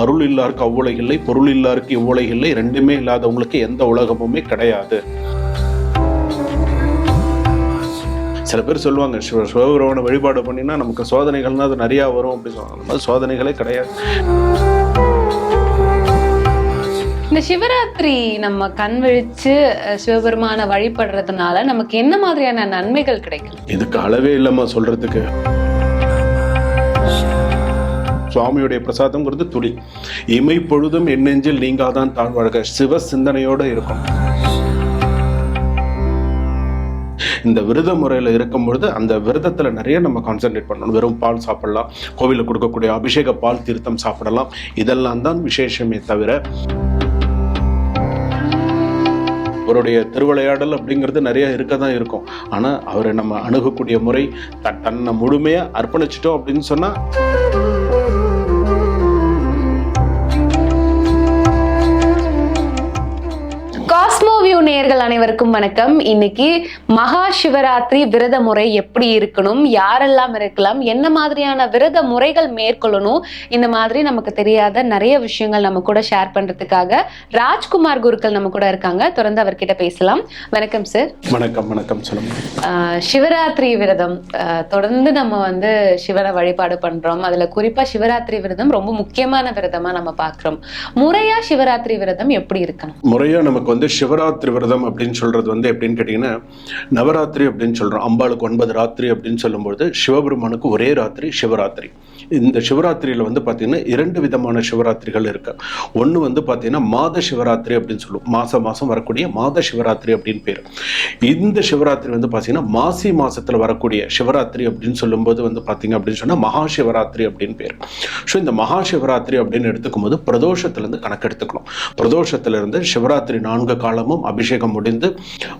அருள் இல்லாருக்கு அவ்வுலகு இல்லை பொருள் இல்லாருக்கு இவ்வுலகு இல்லை ரெண்டுமே இல்லாதவங்களுக்கு எந்த உலகமுமே கிடையாது. சில பேர் சொல்லுவாங்க சிவ சிவபெருமான வழிபாடு பண்ணினா நமக்கு சோதனைகள்னா அது நிறையா வரும் அப்படி சொல்லுவாங்க. அந்த மாதிரி சோதனைகளே கிடையாது. இந்த சிவராத்திரி நம்ம கண் விழிச்சு சிவபெருமானை வழிபடுறதுனால நமக்கு என்ன மாதிரியான நன்மைகள் கிடைக்கும் இதுக்கு அளவே இல்லைம்மா சொல்றதுக்கு. சுவாமியுடைய பிரசாதம்ங்கிறது துளி. இமை பொழுதும் என் நெஞ்சில் நீங்காதான் தாழ்வாழ்க. சிவ சிந்தனையோட இருக்கும். இந்த விரத முறையில் இருக்கும் பொழுது அந்த விரதத்தில் நிறைய நம்ம கான்சென்ட்ரேட் பண்ணணும். வெறும் பால் சாப்பிடலாம். கோவிலில் கொடுக்கக்கூடிய அபிஷேக பால் தீர்த்தம் சாப்பிடலாம். இதெல்லாம் தான் விசேஷமே தவிர அவருடைய திருவிளையாடல் அப்படிங்கிறது நிறைய இருக்க தான் இருக்கும். ஆனால் அவரை நம்ம அணுகக்கூடிய முறை தன்னை முழுமையாக அர்ப்பணிச்சிட்டோம் அப்படின்னு சொன்னால் அனைவருக்கும் வணக்கம். இன்னைக்கு மகா சிவராத்திரி விரத முறை எப்படி இருக்கணும் யாரெல்லாம் இருக்கலாம் என்ன மாதிரியான விரத முறைகள் மேற்கொள்ளணும் இந்த மாதிரி நமக்கு தெரியாத நிறைய விஷயங்கள் நம்ம கூட ஷேர் பண்றதுக்காக ராஜ்குமார் குருக்கள் நம்ம கூட இருக்காங்க. தொடர்ந்து அவர்கிட்ட பேசலாம். வணக்கம் சார் வணக்கம் வணக்கம் சொல்லுங்க. சிவராத்திரி விரதம் தொடர்ந்து நம்ம வந்து சிவனை வழிபாடு பண்றோம். அதுல குறிப்பா சிவராத்திரி விரதம் ரொம்ப முக்கியமான விரதமா நம்ம பார்க்கிறோம். முறையா சிவராத்திரி விரதம் எப்படி இருக்கணும்? முறையாக நமக்கு வந்து சிவராத்திரி விரதம் அப்படின்னு சொல்கிறது வந்து எப்படின்னு கேட்டிங்கன்னா நவராத்திரி அப்படின்னு சொல்கிறோம் அம்பாளுக்கு ஒன்பது ராத்திரி அப்படின்னு சொல்லும்போது சிவபெருமானுக்கு ஒரே ராத்திரி சிவராத்திரி. இந்த சிவராத்திரியில் வந்து பார்த்திங்கன்னா இரண்டு விதமான சிவராத்திரிகள் இருக்கு. ஒன்று வந்து பார்த்திங்கன்னா மாத சிவராத்திரி அப்படின்னு சொல்லுவோம். மாதம் மாதம் வரக்கூடிய மாத சிவராத்திரி அப்படின்னு பேர். இந்த சிவராத்திரி வந்து பார்த்திங்கன்னா மாசி மாதத்தில் வரக்கூடிய சிவராத்திரி அப்படின்னு சொல்லும்போது வந்து பார்த்திங்க அப்படின்னு சொன்னால் மகா சிவராத்திரி அப்படின்னு பேர். ஸோ இந்த மகா சிவராத்திரி அப்படின்னு எடுத்துக்கும் போது பிரதோஷத்துலேருந்து கணக்கெடுத்துக்கணும் பிரதோஷத்துலேருந்து சிவராத்திரி நான்கு காலமும் அபிஷேகம் முடிந்து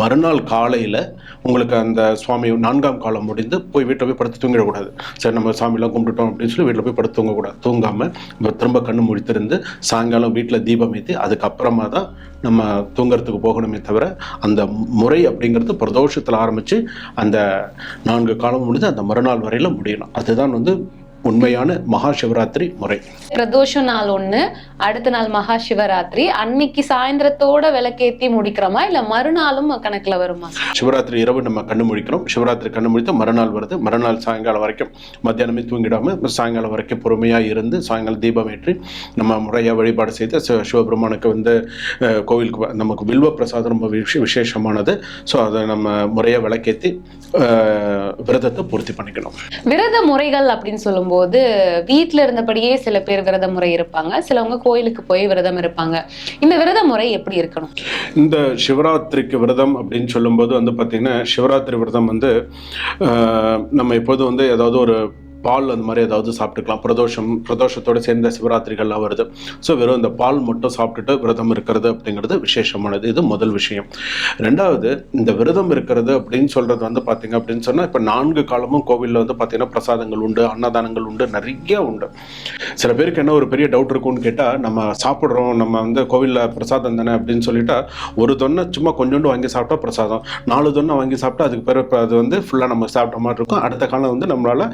மறுநாள் காலையில் உங்களுக்கு அந்த சுவாமி நான்காம் காலம் முடிந்து போய் வீட்டில் போய் படுத்து தூங்கிடக்கூடாது. சரி நம்ம சாமிலாம் கும்பிட்டுட்டோம் அப்படின்னு சொல்லி வீட்டில் போய் படுத்து தூங்கக்கூடாது தூங்காமல் நம்ம திரும்ப கண்ணு முழித்திருந்து சாயங்காலம் வீட்டில் தீபம் ஏற்றி அதுக்கப்புறமா தான் நம்ம தூங்கிறதுக்கு போகணுமே தவிர அந்த முறை அப்படிங்கிறது பிரதோஷத்தில் ஆரம்பித்து அந்த நான்கு காலம் முடிந்து அந்த மறுநாள் வரையில் முடியணும். அதுதான் வந்து உண்மையான மகா சிவராத்திரி முறை. பிரதோஷ நாள் ஒண்ணு அடுத்த நாள் மகா சிவராத்திரி அன்னைக்கு சாயந்தரத்தோட விளக்கேத்தி முடிக்கிறோமா? இல்ல மறுநாளும் கணக்குல வருமா? சிவராத்திரி இரவு நம்ம கண்ணு முழிக்கிறோம். சிவராத்திரி கண்ணு முழித்து மறுநாள் வருது. மறுநாள் சாயங்காலம் வரைக்கும் மத்தியானமே தூங்கிடாம சாயங்காலம் வரைக்கும் பொறுமையாக இருந்து சாயங்காலம் தீபம் ஏற்றி நம்ம முறையாக வழிபாடு செய்து சிவ- சிவபெருமானுக்கு வந்து கோவிலுக்கு நமக்கு வில்வ பிரசாதம் ரொம்ப விசேஷமானது. ஸோ அதை நம்ம முறையாக விளக்கேற்றி விரதத்தை பூர்த்தி பண்ணிக்கணும். விரத முறைகள் அப்படின்னு இருக்கும்போது வீட்டில் இருந்தபடியே சில பேர் விரத முறை இருப்பாங்க. சிலவங்க கோயிலுக்கு போய் விரதம் இருப்பாங்க. இந்த விரத முறை எப்படி இருக்கணும்? இந்த சிவராத்திரிக்கு விரதம் அப்படின்னு சொல்லும்போது வந்து பார்த்திங்கன்னா சிவராத்திரி விரதம் வந்து நம்ம எப்போதும் வந்து ஏதாவது ஒரு பால் அந்த மாதிரி ஏதாவது சாப்பிட்டுக்கலாம். பிரதோஷம் பிரதோஷத்தோடு சேர்ந்த சிவராத்திரிகள்லாம் வருது. ஸோ வெறும் இந்த பால் மட்டும் சாப்பிட்டுட்டு விரதம் இருக்கிறது அப்படிங்கிறது விசேஷமானது. இது முதல் விஷயம். ரெண்டாவது இந்த விரதம் இருக்கிறது அப்படின்னு சொல்கிறது வந்து பார்த்திங்க அப்படின்னு சொன்னால் இப்போ நான்கு காலமும் கோவிலில் வந்து பார்த்திங்கன்னா பிரசாதங்கள் உண்டு அன்னதானங்கள் உண்டு நிறைய உண்டு. சில பேருக்கு என்ன ஒரு பெரிய டவுட் இருக்கும்னு கேட்டால் நம்ம சாப்பிட்றோம் நம்ம வந்து கோவிலில் பிரசாதம் தானே அப்படின்னு சொல்லிட்டா ஒரு தொன்னை சும்மா கொஞ்சோண்டு வாங்கி சாப்பிட்டா பிரசாதம் நாலு தொன்னை வாங்கி சாப்பிட்டா அதுக்கு பிறகு அது வந்து ஃபுல்லாக நம்ம சாப்பிட்ட மாதிரி இருக்கும். அடுத்த காலம் வந்து நம்மளால்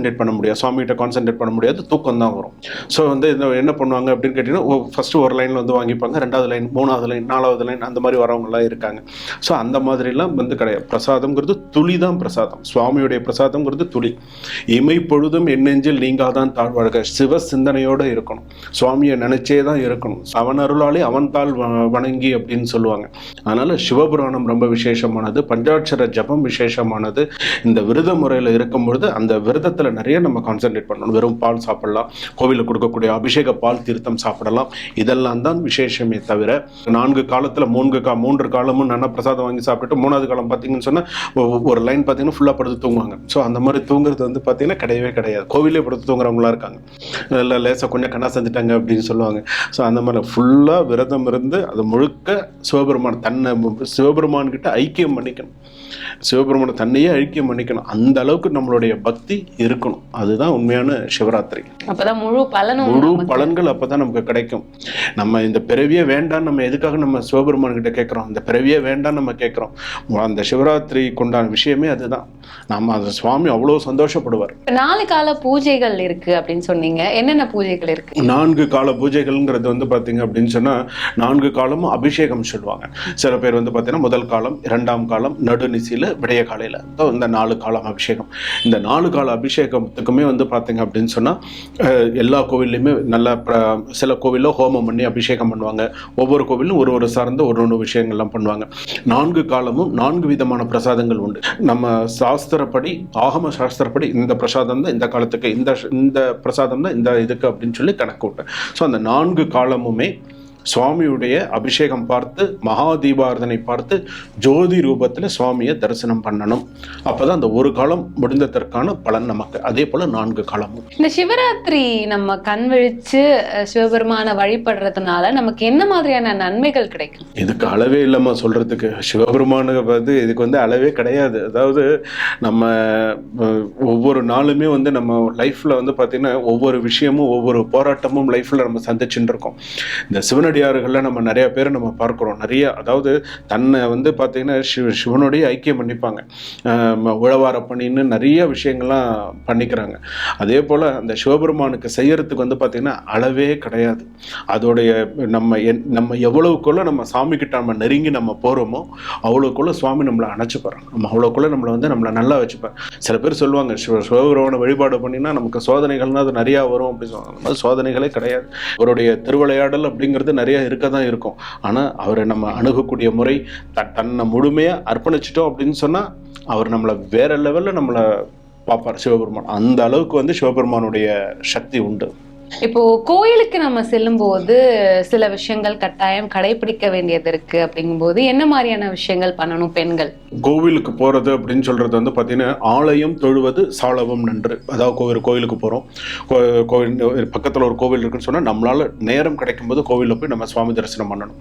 கான்சென்ட்ரேட் பண்ண முடியாது. சுவாமிகிட்ட கான்சென்ட்ரேட் பண்ண முடியாது. தூக்கம் தான் வரும். ஸோ வந்து இந்த என்ன பண்ணுவாங்க அப்படின்னு கேட்டிங்கன்னா ஃபஸ்ட்டு ஒரு லைனில் வந்து வாங்கிப்பாங்க. ரெண்டாவது லைன் மூணாவது லைன் நாலாவது லைன் அந்த மாதிரி வரவங்கலாம் இருக்காங்க. ஸோ அந்த மாதிரிலாம் வந்து கிடையாது. பிரசாதம்ங்கிறது துளி தான் பிரசாதம். சுவாமியுடைய பிரசாதம்ங்கிறது துளி. இமை பொழுதும் என் நீங்கள் நீங்காதான் தாழ்வாழ்க. சிவ சிந்தனையோடு இருக்கணும். சுவாமியை நினைச்சே தான் இருக்கணும். அவன் அருளாலே அவன் தாள் வணங்கி அப்படின்னு சொல்லுவாங்க. அதனால சிவபுராணம் ரொம்ப விசேஷமானது. பஞ்சாட்சர ஜபம் விசேஷமானது. இந்த விரத முறையில் இருக்கும் பொழுது அந்த விரதத்தில் நிறைய நம்ம கான்சென்ட்ரேட் பண்ணணும். வெறும் பால் சாப்பிடலாம். கோவிலில் கொடுக்கக்கூடிய அபிஷேக பால் திருத்தம் சாப்பிடலாம். இதெல்லாம் தான் விசேஷமே தவிர நான்கு காலத்தில் மூன்று கா மூன்று காலமும் நல்லா பிரசாதம் வாங்கி சாப்பிட்டுட்டு மூணாவது காலம் பார்த்தீங்கன்னு சொன்னால் ஒரு லைன் பார்த்தீங்கன்னா ஃபுல்லாக படுத்து தூங்குவாங்க. ஸோ அந்த மாதிரி தூங்குறது வந்து பார்த்தீங்கன்னா கிடையவே கிடையாது. கோவிலே படுத்து தூங்குறவங்களா இருக்காங்க. இல்லை லேசாக கொஞ்சம் கண்ணா செஞ்சுட்டாங்க அப்படின்னு சொல்லுவாங்க. ஸோ அந்த மாதிரி ஃபுல்லாக விரதம் இருந்து அது முழுக்க சிவபெருமான் தன்னை சிவபெருமான் கிட்ட ஐக்கியம் பண்ணிக்கணும். சிவபெருமான தன்னையே ஐக்கியம் பண்ணிக்கணும். அந்த அளவுக்கு நம்மளுடைய பக்தி இருக்கணும். அதுதான் உண்மையான சிவராத்திரி. அப்பதான் முழு பலனும் முழு. பலன்கள் அப்பதான் நமக்கு கிடைக்கும். நம்ம இந்த பிறவியே வேண்டாம் நம்ம எதுக்காக நம்ம சிவபெருமான் கிட்ட கேட்குறோம்? இந்த பிறவியே வேண்டாம் நம்ம கேட்குறோம். அந்த சிவராத்திரி கொண்டான விஷயமே அதுதான். நம்ம அந்த சுவாமி அவ்வளோ சந்தோஷப்படுவார். நாலு கால பூஜைகள் இருக்கு அப்படின்னு சொன்னீங்க. என்னென்ன பூஜைகள் இருக்கு? நான்கு கால பூஜைகள்ங்கிறது வந்து பார்த்தீங்க அப்படின்னு சொன்னால் நான்கு காலமும் அபிஷேகம் சொல்லுவாங்க. சில பேர் வந்து பார்த்தீங்கன்னா முதல் காலம் இரண்டாம் காலம் நடுநிசியில் விடைய காலையில். இந்த நாலு காலம் அபிஷேகம். இந்த நாலு கால அபிஷேகத்துக்குமே வந்து பார்த்தீங்க அப்படின்னு சொன்னால் எல்லா கோவில்லையுமே நல்ல சில கோவிலில் ஹோமம் பண்ணி அபிஷேகம் பண்ணுவாங்க. ஒவ்வொரு கோவிலும் ஒரு ஒரு சார்ந்த ஒரு ஒன்று விஷயங்கள்லாம் பண்ணுவாங்க. நான்கு காலமும் நான்கு விதமான பிரசாதங்கள் உண்டு. நம்ம சாஸ்திரப்படி ஆகம சாஸ்திரப்படி இந்த பிரசாதம் தான் இந்த காலத்துக்கு இந்த இந்த பிரசாதம் தான் இந்த இதுக்கு அப்படின்னு சொல்லி கணக்கு உண்டு. ஸோ அந்த நான்கு காலமுமே சுவாமியுடைய அபிஷேகம் பார்த்து மகா தீபாரதனை பார்த்து ஜோதி ரூபத்தில் சுவாமியை தரிசனம் பண்ணணும். அப்பதான் அந்த ஒரு காலம் முடிந்ததற்கான பலன் நமக்கு. அதே போல நான்கு காலமும். இந்த சிவராத்திரி நம்ம கண் விழிச்சு சிவபெருமானை வழிபடுறதுனால நமக்கு என்ன மாதிரியான நன்மைகள் கிடைக்கும்? இதுக்கு அளவே இல்லாம சொல்றதுக்கு. சிவபெருமானுக்கு வந்து இதுக்கு வந்து அளவே கிடையாது. அதாவது நம்ம ஒவ்வொரு நாளுமே வந்து நம்ம லைஃப்ல வந்து பார்த்தீங்கன்னா ஒவ்வொரு விஷயமும் ஒவ்வொரு போராட்டமும் லைஃப்ல நம்ம சந்திச்சுட்டு இருக்கோம். இந்த சிவனடியார்களில் நம்ம நிறைய பேர் நம்ம பார்க்குறோம். நிறைய அதாவது தன்னை வந்து பார்த்தீங்கன்னா சிவ சிவனுடைய ஐக்கியம் பண்ணிப்பாங்க. உழவார பணின்னு நிறைய விஷயங்கள்லாம் பண்ணிக்கிறாங்க. அதே போல் அந்த சிவபெருமானுக்கு செய்யறதுக்கு வந்து பார்த்திங்கன்னா அளவே கிடையாது. அதோடைய நம்ம என் நம்ம எவ்வளவுக்குள்ளே நம்ம சாமி கிட்ட நம்ம நெருங்கி நம்ம போகிறோமோ அவ்வளோக்குள்ளே சுவாமி நம்மளை அணைச்சிப்பார். நம்ம அவ்வளோக்குள்ளே நம்மளை வந்து நம்மளை நல்லா வச்சுப்பார். சில பேர் சொல்லுவாங்க சிவ சிவபெருமான வழிபாடு பண்ணினா நமக்கு சோதனைகள்னால் அது நிறையா வரும் அப்படின்னு சொல்லுவாங்க. சோதனைகளே கிடையாது. அவருடைய திருவிளையாடல் அப்படிங்கிறது நிறைய இருக்க தான் இருக்கும். ஆனால் அவரை நம்ம அணுகக்கூடிய முறை த தன்னை முழுமையாக அர்ப்பணிச்சிட்டோம் அப்படின்னு சொன்னால் அவர் நம்மளை வேற லெவலில் நம்மளை பார்ப்பார் சிவபெருமான். அந்த அளவுக்கு வந்து சிவபெருமானுடைய சக்தி உண்டு. இப்போ கோயிலுக்கு நம்ம செல்லும்போது சில விஷயங்கள் கட்டாயம் கடைபிடிக்க வேண்டியது இருக்கு அப்படிங்கும்போது என்ன மாதிரியான விஷயங்கள் பண்ணணும் பெண்கள்? கோவிலுக்கு போறது அப்படின்னு சொல்றது வந்து பார்த்தீங்கன்னா ஆலயம் தொழுவது சாலவம் நன்று. அதாவது கோவில் கோவிலுக்கு போகிறோம் கோவில் பக்கத்தில் ஒரு கோவில் இருக்குன்னு சொன்னால் நம்மளால நேரம் கிடைக்கும் போது கோவிலில் போய் நம்ம சுவாமி தரிசனம் பண்ணணும்.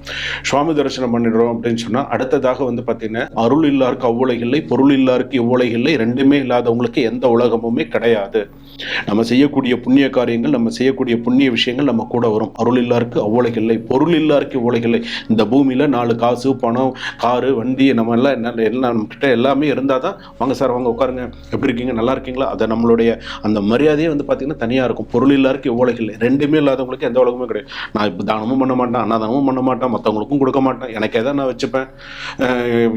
சுவாமி தரிசனம் பண்ணிடுறோம் அப்படின்னு சொன்னால் அடுத்ததாக வந்து பார்த்தீங்கன்னா அருள் இல்லாருக்கு அவ்வுலக இல்லை பொருள் இல்லாருக்கு இவ்வுலக இல்லை ரெண்டுமே இல்லாதவங்களுக்கு எந்த உலகமுமே கிடையாது. நம்ம செய்யக்கூடிய புண்ணிய காரியங்கள் நம்ம செய்யக்கூடிய புண்ணிய விஷயங்கள் நம்ம கூட வரும். அருள் இல்லாருக்கு அவ்வுலக இல்லை பொருள் இல்லாருக்கு இவ்வுலக இல்லை இந்த பூமியில் நாலு காசு பணம் காரு வண்டி நம்ம எல்லாம் என்ன எல்லாம் நம்ம கிட்ட எல்லாமே இருந்தால் தான் வாங்க சார் வாங்க உட்காருங்க. எப்படி இருக்கீங்க? நல்லா இருக்கீங்களா? அதை நம்மளுடைய அந்த மரியாதையே வந்து பார்த்தீங்கன்னா தனியாக இருக்கும். பொருள் இல்லாருக்கு இவ்வுலக இல்லை ரெண்டுமே இல்லாதவங்களுக்கு எந்த உலகமே கிடையாது. நான் இப்போ தானமும் பண்ண மாட்டேன் அன்னதானமும் பண்ண மாட்டேன் மற்றவங்களுக்கும் கொடுக்க மாட்டேன். எனக்கே தான் நான் வச்சுப்பேன்.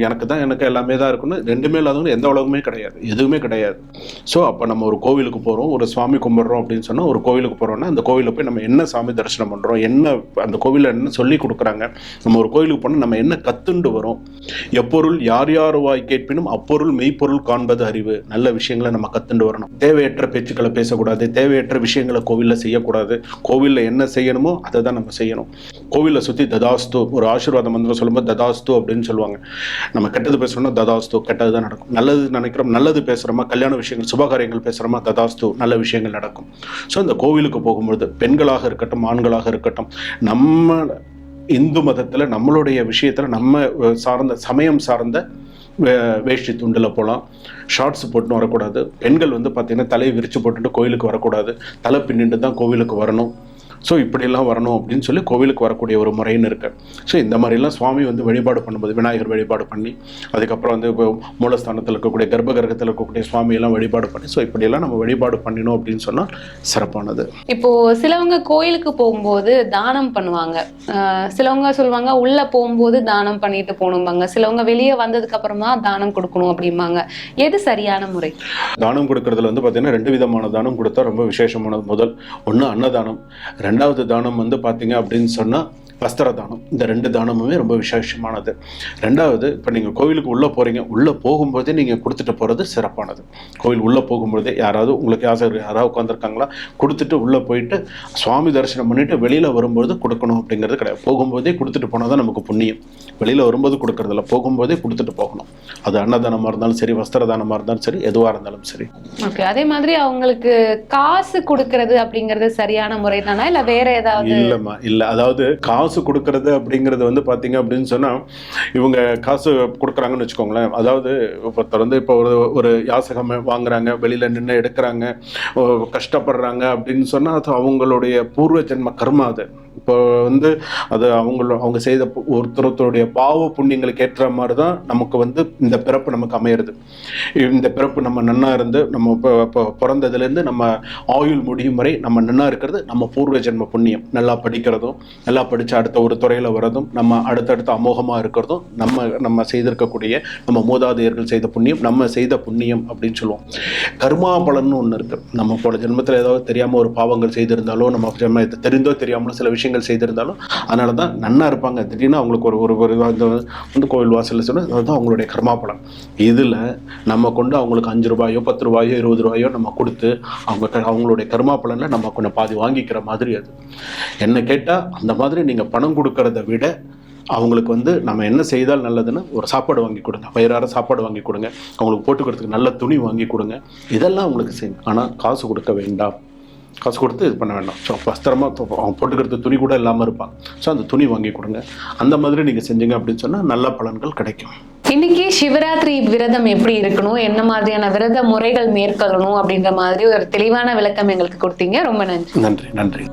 எனக்கு தான் எனக்கு எல்லாமே தான் இருக்குன்னு ரெண்டுமே இல்லாதவங்க எந்த உலகமே கிடையாது. எதுவுமே கிடையாது. ஸோ அப்போ நம்ம ஒரு கோவிலுக்கு போகிறோம் ஒரு சுவாமி கும்பிட்றோம் அப்படின்னு சொன்னால் ஒரு கோவிலுக்கு போகிறோம்னா அந்த கோவிலில் போய் நம்ம என்ன சாமி தரிசனம் பண்ணுறோம் என்ன அந்த கோவிலில் என்ன சொல்லி கொடுக்குறாங்க நம்ம ஒரு கோவிலுக்கு போனால் நம்ம என்ன கத்துண்டு வரோம் எப்பொருள் யார் யார் வாய் கேட்பினும் அப்பொருள் மெய்ப்பொருள் காண்பது அறிவு. நல்ல விஷயங்களை நம்ம கத்துண்டு வரணும். தேவையற்ற பேச்சுக்களை பேசக்கூடாது தேவையற்ற விஷயங்களை கோவிலில் செய்யக்கூடாது. கோவிலில் என்ன செய்யணுமோ அதை தான் நம்ம செய்யணும். கோவிலில் சுற்றி ததாஸ்து ஒரு ஆசீர்வாத மந்திரம் சொல்லும்போது ததாஸ்து அப்படின்னு சொல்லுவாங்க. நம்ம கெட்டது பேசுகிறோம்னா ததாஸ்து கெட்டது தான் நடக்கும். நல்லது நினைக்கிறோம் நல்லது பேசுகிறோமா கல்யாண விஷயங்கள் சுபகாரியங்கள் பேசுகிறோமா ததாஸ்து நல்ல விஷயங்கள் நடக்கும். ஸோ இந்த கோவிலுக்கு போகும் போகும்பொழுது பெண்களாக இருக்கட்டும் ஆண்களாக இருக்கட்டும் நம்ம இந்து மதத்தில் நம்மளுடைய விஷயத்தில் நம்ம சார்ந்த சமயம் சார்ந்த வே- வேஷ்டி துண்டில் போகலாம் ஷார்ட்ஸ் போட்டுன்னு வரக்கூடாது. பெண்கள் வந்து பார்த்திங்கன்னா தலையை விரித்து போட்டுட்டு கோயிலுக்கு வரக்கூடாது. தலை பின்னிட்டு தான் கோவிலுக்கு வரணும். ஸோ இப்படியெல்லாம் வரணும் அப்படின்னு சொல்லி கோவிலுக்கு வரக்கூடிய ஒரு முறைன்னு இருக்கு. ஸோ இந்த மாதிரிலாம் சுவாமி வந்து வழிபாடு பண்ணும்போது விநாயகர் வழிபாடு பண்ணி அதுக்கப்புறம் வந்து இப்போ மூலஸ்தானத்தில் இருக்கக்கூடிய கர்ப்ப கிரகத்தில் இருக்கக்கூடிய சுவாமியெல்லாம் வழிபாடு பண்ணி ஸோ இப்படியெல்லாம் நம்ம வழிபாடு பண்ணினோம் அப்படின்னு சொன்னால் சிறப்பானது. இப்போ சிலவங்க கோயிலுக்கு போகும்போது தானம் பண்ணுவாங்க. சிலவங்க சொல்லுவாங்க உள்ள போகும்போது தானம் பண்ணிட்டு போகணும்பாங்க. சிலவங்க வெளியே வந்ததுக்கு அப்புறமா தானம் கொடுக்கணும் அப்படிம்பாங்க. எது சரியான முறை? தானம் கொடுக்கறதுல வந்து பார்த்தீங்கன்னா ரெண்டு விதமான தானம் கொடுத்தா ரொம்ப விசேஷமானது முதல். ஒன்று அன்னதானம் ரெண்டாவது தானம் வந்து பார்த்தீங்க அப்படின்னு சொன்னால் வஸ்திர தானம் இந்த ரெண்டு தானமுமே ரொம்ப விசேஷமானது. ரெண்டாவது இப்போ நீங்கள் கோவிலுக்கு உள்ளே போகிறீங்க உள்ளே போகும்போதே நீங்கள் கொடுத்துட்டு போகிறது சிறப்பானது. கோவில் உள்ளே போகும்போதே யாராவது உங்களுக்கு யாசகர் யாராவது உட்காந்துருக்காங்களா கொடுத்துட்டு உள்ளே போயிட்டு சுவாமி தரிசனம் பண்ணிட்டு வெளியில் வரும்போது கொடுக்கணும் அப்படிங்கிறது கிடையாது. போகும்போதே கொடுத்துட்டு போனால் தான் நமக்கு புண்ணியம். வெளியில் வரும்போது கொடுக்கறதில்ல போகும்போதே கொடுத்துட்டு போகணும். அது அன்னதானமாக இருந்தாலும் சரி வஸ்திர தானமாக இருந்தாலும் சரி எதுவாக இருந்தாலும் சரி. ஓகே. அதே மாதிரி அவங்களுக்கு காசு கொடுக்கறது அப்படிங்கறது சரியான முறை தானா இல்ல வேற ஏதாவது இல்லைம்மா. இல்லை. அதாவது காசு காசு கொடுக்கறது அப்படிங்கிறது வந்து பார்த்தீங்க அப்படின்னு சொன்னால் இவங்க காசு கொடுக்குறாங்கன்னு வச்சுக்கோங்களேன். அதாவது ஒருத்தர் வந்து இப்போ ஒரு ஒரு யாசகம் வாங்குறாங்க வெளியில் நின்று எடுக்கிறாங்க கஷ்டப்படுறாங்க அப்படின்னு சொன்னால் அது அவங்களுடைய பூர்வ ஜென்ம கர்மா அது. இப்போ வந்து அது அவங்கள அவங்க செய்த பு- ஒருத்தருடைய பாவ புண்ணியங்களுக்கு ஏற்ற மாதிரி தான் நமக்கு வந்து இந்த பிறப்பு நமக்கு அமையிறது. இந்த பிறப்பு நம்ம நன்னா இருந்து நம்ம இப்போ இப்போ பிறந்ததுலேருந்து நம்ம ஆயுள் முடியும் வரை நம்ம நன்னா இருக்கிறது நம்ம பூர்வ ஜென்ம புண்ணியம். நல்லா படிக்கிறதும் நல்லா படித்து அடுத்த ஒரு துறையில் வரதும் நம்ம அடுத்தடுத்து அமோகமாக இருக்கிறதும் நம்ம நம்ம செய்திருக்கக்கூடிய நம்ம மூதாதையர்கள் செய்த புண்ணியம் நம்ம செய்த புண்ணியம் அப்படின்னு சொல்லுவோம். கர்மா பலன்னு ஒன்று இருக்குது நம்ம போன ஜென்மத்தில் ஏதாவது தெரியாமல் ஒரு பாவங்கள் செய்திருந்தாலோ நம்ம ஜென்ம தெரிந்தோ தெரியாமலோ சில விஷயம் விஷயங்கள் செய்திருந்தாலும் அதனால தான் நன்னா இருப்பாங்க. திடீர்னு அவங்களுக்கு ஒரு ஒரு ஒரு வந்து கோவில் வாசலில் சொன்னால் அதுதான் அவங்களுடைய கர்மாபலம் இதில் நம்ம கொண்டு அவங்களுக்கு அஞ்சு ரூபாயோ பத்து ரூபாயோ இருபது ரூபாயோ நம்ம கொடுத்து அவங்க க- அவங்களுடைய கர்மாபலனில் நம்ம கொஞ்சம் பாதி வாங்கிக்கிற மாதிரி அது. என்ன கேட்டால் அந்த மாதிரி நீங்கள் பணம் கொடுக்கறத விட அவங்களுக்கு வந்து நம்ம என்ன செய்தால் நல்லதுன்னு ஒரு சாப்பாடு வாங்கி கொடுங்க. வயிறார சாப்பாடு வாங்கி கொடுங்க. அவங்களுக்கு போட்டுக்கிறதுக்கு நல்ல துணி வாங்கி கொடுங்க. இதெல்லாம் அவங்களுக்கு செய்யும். ஆனால் காசு கொடுக்க வேண்டாம். காசு கொடுத்து இது பண்ண வேண்டாம். ஸோ வஸ்திரமா தொ- அவங்க போட்டுக்கிறது துணி கூட இல்லாமல் இருப்பாங்க ஸோ அந்த துணி வாங்கி கொடுங்க. அந்த மாதிரி நீங்கள் செஞ்சீங்க அப்படின்னு சொன்னால் நல்ல பலன்கள் கிடைக்கும். இன்னைக்கு சிவராத்திரி விரதம் எப்படி இருக்கணும்? என்ன மாதிரியான விரத முறைகள் மேற்கொள்ளணும் அப்படின்ற மாதிரி ஒரு தெளிவான விளக்கம் எங்களுக்கு கொடுத்தீங்க. ரொம்ப நன்றி. நன்றி நன்றி.